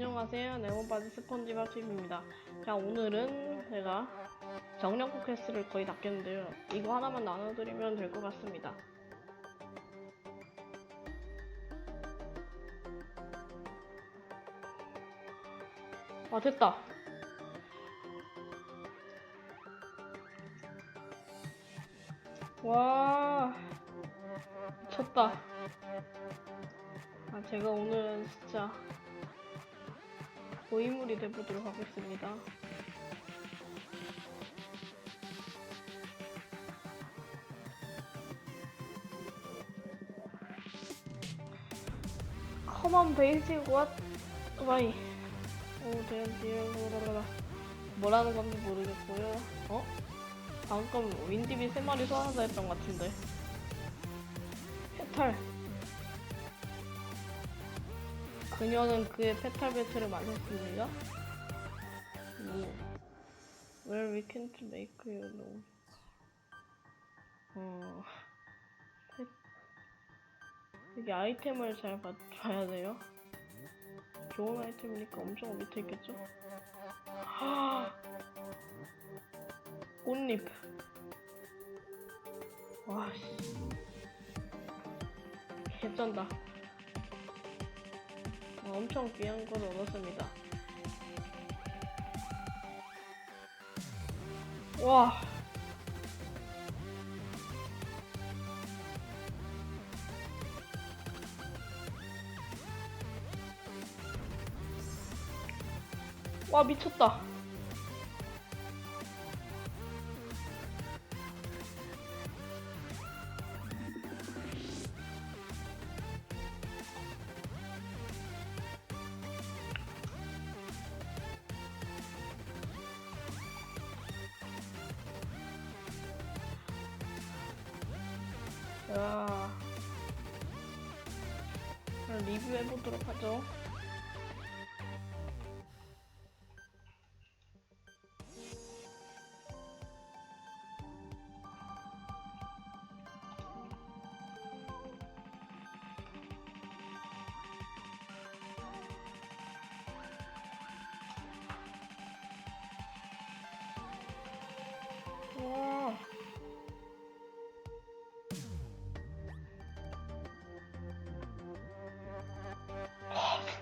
안녕하세요. 네모바지 스펀지밥집입니다. 자, 오늘은 제가 정령포 퀘스트를 거의 다 깼는데요. 이거 하나만 나눠드리면 될 것 같습니다. 아, 됐다. 와, 미쳤다. 아, 제가 오늘은 진짜 고인물이 돼보도록 하겠습니다. 커먼 베이직 왓 와이 오 대한지에 뭐라는 건지 모르겠고요. 어? 방금 윈디비 세 마리 소환하자 했던 것 같은데. 해탈. 그녀는 그의 페탈 배트를 맞았습니다. 뭐, where we can't make you know. 어, 페, 여기 아이템을 잘 봐, 봐야 돼요. 좋은 아이템이니까 엄청 밑에 있겠죠? 하! 꽃잎. 와, 씨. 개쩐다. 어, 엄청 귀한 걸 얻었습니다. 와. 와, 미쳤다. 야. 그럼 리뷰해보도록 하죠.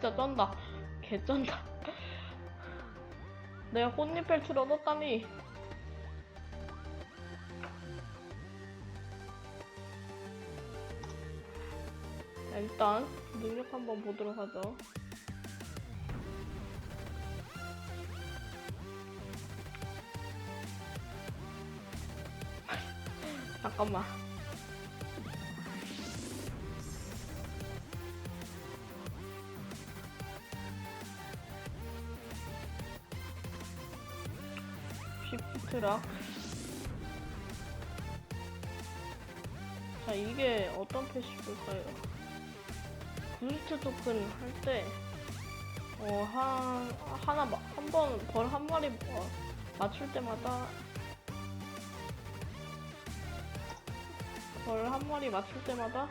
진짜 쩐다. 개 쩐다. 내가 꽃잎 벨트를 얻었다니. 자, 일단 능력 한번 보도록 하죠. 잠깐만. 시프트락. 자, 이게 어떤 패시브일까요? 부스트 토큰 할 때, 어, 한, 하나, 한 번, 벌 한 마리 어, 맞출 때마다, 벌 한 마리 맞출 때마다,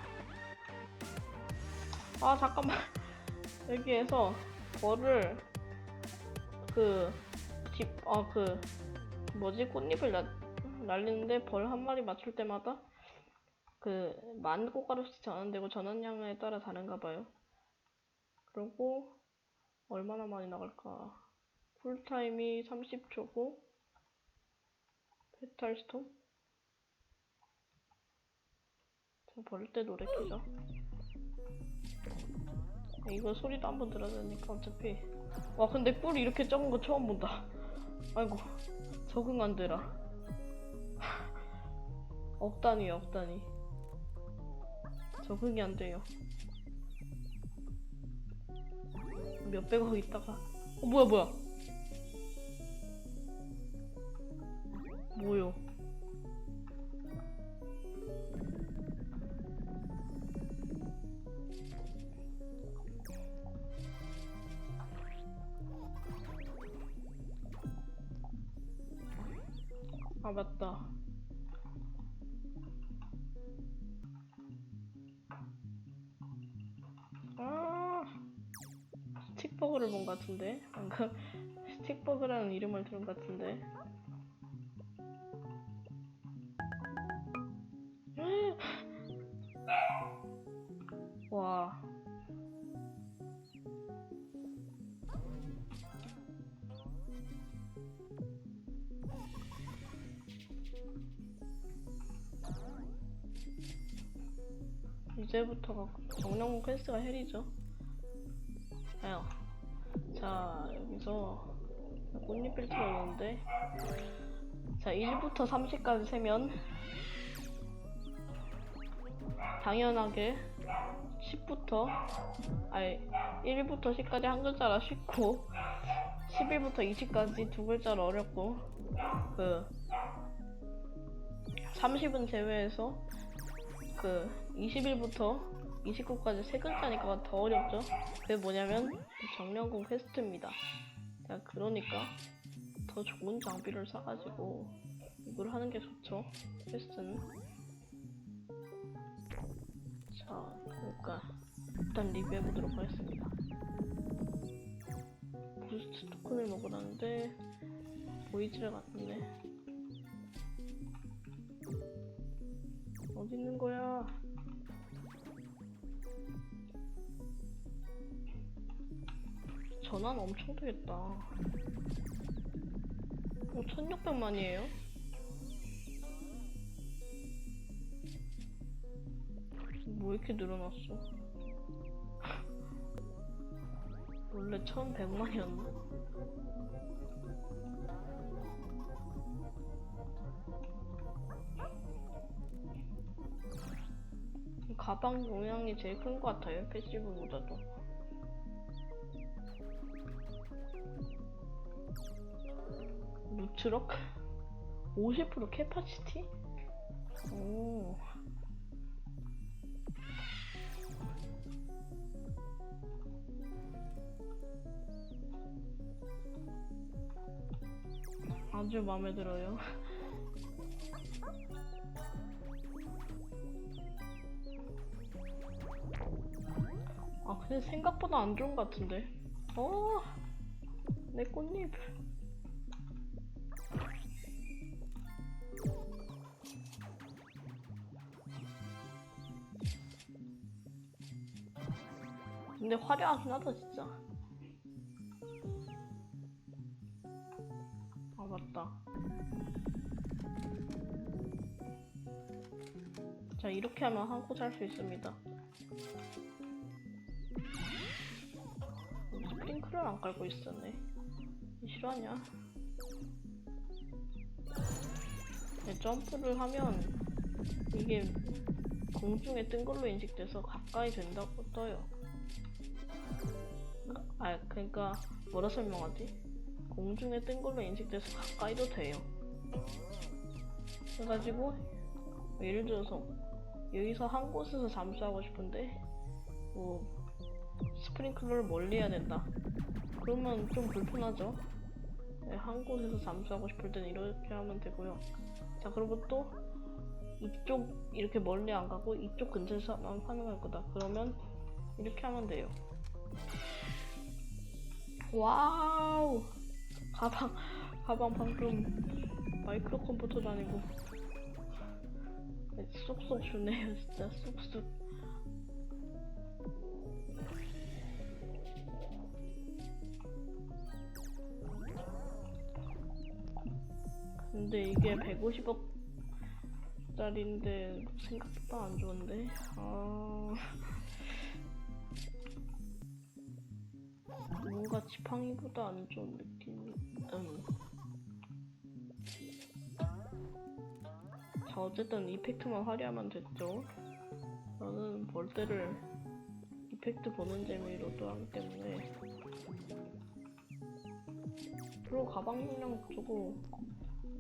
아, 잠깐만. 여기에서 벌을, 그, 집, 어, 그, 뭐지? 꽃잎을 날, 날리는데 벌 한 마리 맞출 때마다 그 만 꽃가루씩 전환되고 전환량에 따라 다른가 봐요. 그리고 얼마나 많이 나갈까? 쿨타임이 30초고 페탈 스톰 자, 버릴 때 노래 켜죠. 이거 소리도 한번 들어야 되니까 어차피 와 근데 꿀 이렇게 적은 거 처음 본다. 아이고 적응 안 되라. 억 단위. 적응이 안 돼요. 몇백억 있다가. 어, 뭐야, 뭐야. 뭐요? 아, 맞다. 아, 스틱버그를 본 것 같은데? 방금 스틱버그라는 이름을 들은 것 같은데. 와 이제부터가 정령 퀘스트가 헬이죠. 아유. 자, 여기서 꽃잎 빌트가 오는데 자, 1부터 30까지 세면 당연하게 10부터 아니 1부터 10까지 한 글자라 쉽고 11부터 20까지 두 글자로 어렵고 그 30은 제외해서 그 21부터 29까지 세 글자니까 더 어렵죠. 그게 뭐냐면 정령공 퀘스트입니다. 자, 그러니까 더 좋은 장비를 사가지고 이걸 하는 게 좋죠. 퀘스트는. 자, 그러니까 일단 리뷰해보도록 하겠습니다. 부스트 토큰을 먹으라는데 보이지를 않는데 어디 있는 거야? 전환 엄청 되겠다. 어, 1600만이에요? 뭐 이렇게 늘어났어? 원래 1100만이었나? 가방 용량이 제일 큰 것 같아요, 패시브보다도. 루트럭? 50% 캐파시티? 오. 아주 마음에 들어요. 아, 근데 생각보다 안 좋은 것 같은데. 어, 내 꽃잎. 근데 화려하긴 하다, 진짜. 아, 맞다. 자, 이렇게 하면 한 곳 할 수 있습니다. 스프링클을 안 깔고 있었네. 실화냐? 네, 점프를 하면 이게 공중에 뜬 걸로 인식돼서 가까이 된다고 떠요. 아, 그러니까 뭐라 설명하지? 공중에 뜬 걸로 인식돼서 가까이도 돼요. 그래가지고 예를 들어서 여기서 한 곳에서 잠수하고 싶은데 뭐 스프링클러를 멀리 해야 된다. 그러면 좀 불편하죠. 네, 한 곳에서 잠수하고 싶을 땐 이렇게 하면 되고요. 자, 그리고 또 이쪽 이렇게 멀리 안 가고 이쪽 근처에서만 파밍할 거다. 그러면 이렇게 하면 돼요. 와우! 가방, 가방 방금 마이크로 컴퓨터도 아니고 네, 쏙쏙 주네요, 진짜 쏙쏙. 근데 이게 150억 짜리인데 생각보다 안 좋은데? 아... 뭔가 지팡이보다 안 좋은 느낌. 음. 자, 어쨌든 이펙트만 화려하면 됐죠. 저는 볼 때를 이펙트 보는 재미로도 하기 때문에. 그리고 가방 용량 주고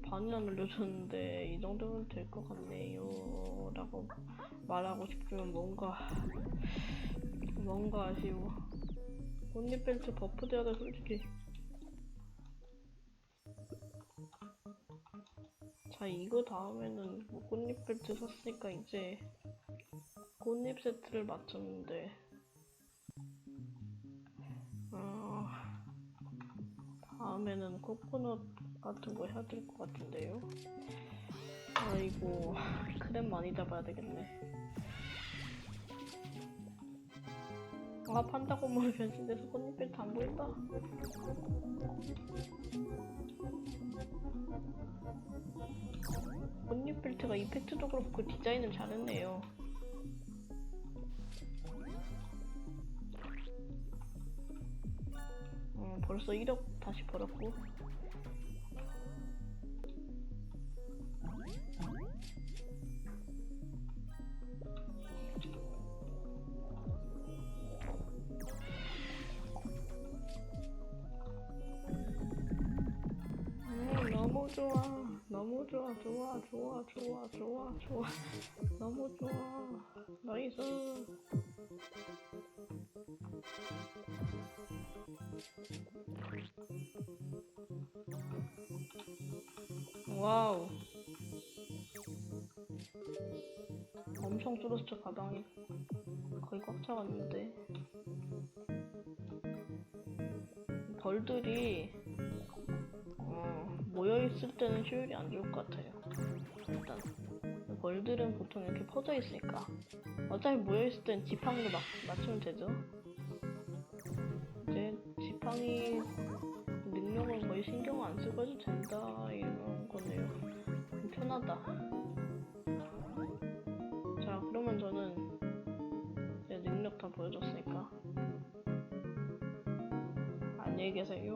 반이나 늘려줬는데 이 정도면 될 것 같네요. 라고 말하고 싶지만 뭔가 뭔가 아쉬워. 벨트 버프 돼야 돼 솔직히. 자 이거 다음에는 뭐 꽃잎 벨트 샀으니까 이제 꽃잎 세트를 맞췄는데 아 다음에는 코코넛 같은 거 해야 될 것 같은데요. 아이고 크렘 많이 잡아야 되겠네. 아 판다 고무로 변신돼서 꽃잎벨트 안 보인다. 꽃잎 벨트가 이펙트도 그렇고 디자인은 잘했네요. 어, 벌써 1억 다시 벌었고. 너무 좋아. 좋아, 좋아, 좋아, 좋아, 좋아. 너무 좋아. 나이스. 와우. 엄청 뚫었죠, 가방이. 거의 꽉 차갔는데. 벌들이 어, 모여있을 때는 효율이 안 좋을 것 같아요. 일단 벌들은 보통 이렇게 퍼져 있으니까 어차피 모여있을 땐 지팡이로 막 맞추면 되죠. 이제 지팡이 능력은 거의 신경 안 쓰고 해도 된다 이런 거네요. 좀 편하다. 자 그러면 저는 제 능력 다 보여줬으니까 안녕히 계세요.